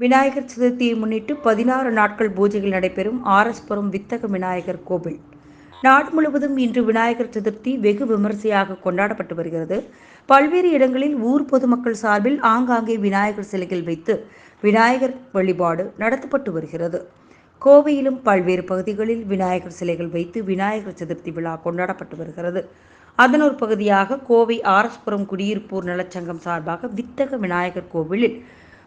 விநாயகர் சதுர்த்தியை முன்னிட்டு பதினாறு நாட்கள் பூஜைகள் நடைபெறும் ஆர்எஸ்புரம் வித்தக விநாயகர் கோவில். நாடு முழுவதும் இன்று விநாயகர் சதுர்த்தி வெகு விமரிசையாக கொண்டாடப்பட்டு வருகிறது. பல்வேறு இடங்களில் ஊர் பொதுமக்கள் சார்பில் ஆங்காங்கே விநாயகர் சிலைகள் வைத்து விநாயகர் வழிபாடு நடத்தப்பட்டு வருகிறது. கோவையிலும் பல்வேறு பகுதிகளில் விநாயகர் சிலைகள் வைத்து விநாயகர் சதுர்த்தி விழா கொண்டாடப்பட்டு வருகிறது. அதன் ஒரு பகுதியாக கோவை ஆரஸ்புரம் குடியிருப்போர் நலச்சங்கம் சார்பாக வித்தக விநாயகர் கோவிலில்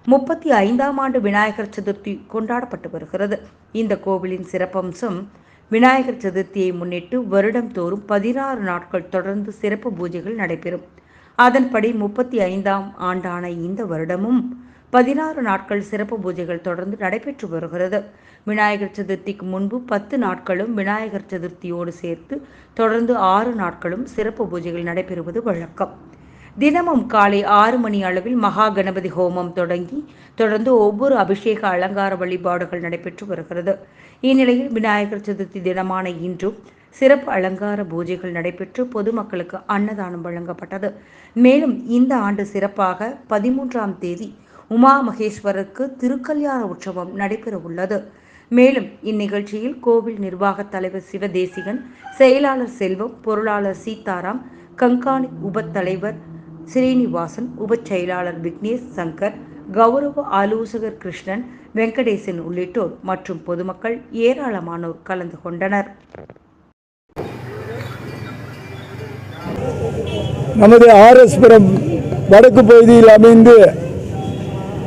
முப்பத்தி ஐந்தாம் ஆண்டு விநாயகர் சதுர்த்தி கொண்டாடப்பட்டு வருகிறது. இந்த கோவிலின் சிறப்பம்சம் விநாயகர் சதுர்த்தியை முன்னிட்டு வருடம்தோறும் பதினாறு நாட்கள் தொடர்ந்து சிறப்பு பூஜைகள் நடைபெறும். அதன்படி முப்பத்தி ஐந்தாம் ஆண்டான இந்த வருடமும் பதினாறு நாட்கள் சிறப்பு பூஜைகள் தொடர்ந்து நடைபெற்று வருகிறது. விநாயகர் சதுர்த்திக்கு முன்பு பத்து நாட்களும் விநாயகர் சதுர்த்தியோடு சேர்த்து தொடர்ந்து ஆறு நாட்களும் சிறப்பு பூஜைகள் நடைபெறுவது வழக்கம். தினமும் காலை ஆறு மணி அளவில் மகா கணபதி ஹோமம் தொடங்கி தொடர்ந்து ஒவ்வொரு அபிஷேக அலங்கார வழிபாடுகள் நடைபெற்று வருகிறது. இந்நிலையில் விநாயகர் சதுர்த்தி தினமான இன்றும் சிறப்பு அலங்கார பூஜைகள் நடைபெற்று பொதுமக்களுக்கு அன்னதானம் வழங்கப்பட்டது. மேலும் இந்த ஆண்டு சிறப்பாக பதிமூன்றாம் தேதி உமா மகேஸ்வரருக்கு திருக்கல்யாண உற்சவம் நடைபெற உள்ளது. மேலும் இந்நிகழ்ச்சியில் கோவில் நிர்வாக தலைவர் சிவதேசிகன் செயலாளர் செல்வம் பொருளாளர் சீதாராம் கண்காணி உபத்தலைவர் ஸ்ரீனிவாசன் உபச்செயலாளர் விக்னேஷ் சங்கர் கௌரவ ஆலோசகர் கிருஷ்ணன் வெங்கடேசன் உள்ளிட்டோர் மற்றும் பொதுமக்கள் ஏராளமானோர் கலந்து கொண்டனர். நமது ஆர்எஸ்புரம் வடக்கு பகுதியில் அமைந்து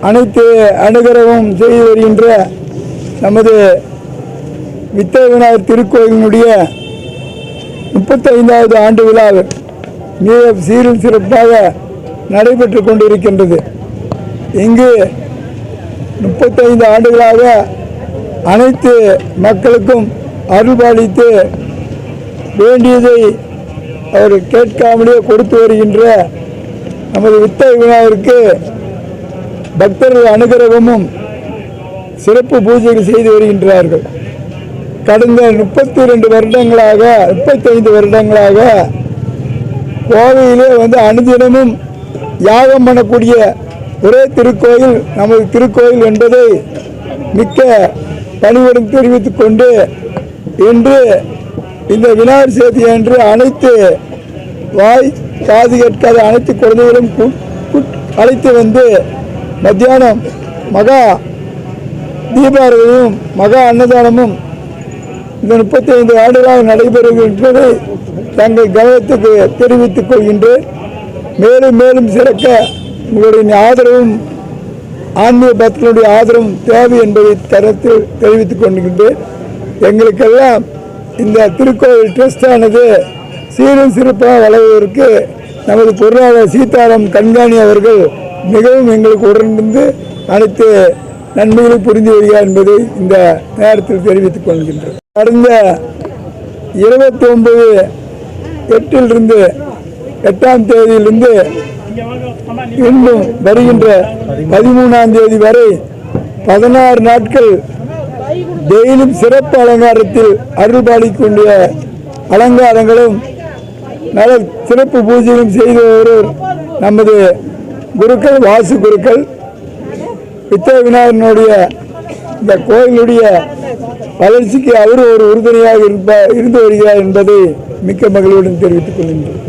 அனைத்து அணுகரவும் செய்து வருகின்ற நமது வித்த விநாயகர் திருக்கோயிலினுடைய முப்பத்தைந்தாவது ஆண்டு விழா மிக சீரும் சிறப்பாக நடைபெற்று கொண்டிருக்கின்றது. இங்கு முப்பத்தைந்து ஆண்டுகளாக அனைத்து மக்களுக்கும் அருள்பாலித்து வேண்டியதை அவர் கேட்காமலே கொடுத்து வருகின்ற நமது வித்த விநாயகருக்கு பக்தர்கள் அனுகிரகமும் சிறப்பு பூஜைகள் செய்து வருகின்றார்கள். கடந்த முப்பத்தி ரெண்டு வருடங்களாக முப்பத்தைந்து வருடங்களாக கோவையிலே வந்து அனுதினமும் யாகம் பண்ணக்கூடிய ஒரே திருக்கோயில் நமது திருக்கோயில் என்பதை மிக்க பணிவுடன் தெரிவித்துக் கொண்டு இன்று இந்த விநாயகர் சதுர்த்தி அன்று அனைத்து வாய் காது கேட்காத அனைத்து குழந்தைகளும் அழைத்து வந்து மத்தியானம் மகா தீபாரதியும் மகா அன்னதானமும் இந்த முப்பத்தி ஐந்து ஆண்டுகளாக நடைபெறுகின்றது தங்கள் கவனத்துக்கு தெரிவித்துக் கொள்கின்றேன். மேலும் மேலும் சிறக்க உங்களுடைய ஆதரவும் ஆன்மீக பக்தனுடைய ஆதரவும் தேவை என்பதை தரத்தில் தெரிவித்துக் கொண்டிருக்கின்றேன் எங்களுக்கெல்லாம் இந்த திருக்கோவில் ட்ரஸ்டானது சீரும் சிறப்பாக வளர்வதற்கு நமது பொருளாளர் சீதாராம் கண்காணி அவர்கள் மிகவும் எங்களுக்கு உடனிருந்து அனைத்து நன்மைகளை புரிந்து வருகிறார் என்பதை இந்த நேரத்தில் தெரிவித்துக் கொள்கின்றோம். கடந்த இருபத்தி ஒன்பது எட்டிலிருந்து எட்டாம் தேதியிலிருந்து இன்னும் வருகின்ற பதிமூணாம் தேதி வரை பதினாறு நாட்கள் டெய்லியும் சிறப்பு அலங்காரத்தில் அருள்பாலிக்கூடிய அலங்காரங்களும் நல்ல சிறப்பு பூஜைகளும் செய்து வருவோர் நமது குருக்கள் வாசு குருக்கள் வித்த விநாயகனுடைய இந்த கோயிலுடைய வளர்ச்சிக்கு அவர் ஒரு உறுதுணையாக இருப்ப இருந்து வருகிறார் என்பதை மிக்க மகிழ்வுடன் தெரிவித்துக் கொள்கின்றேன்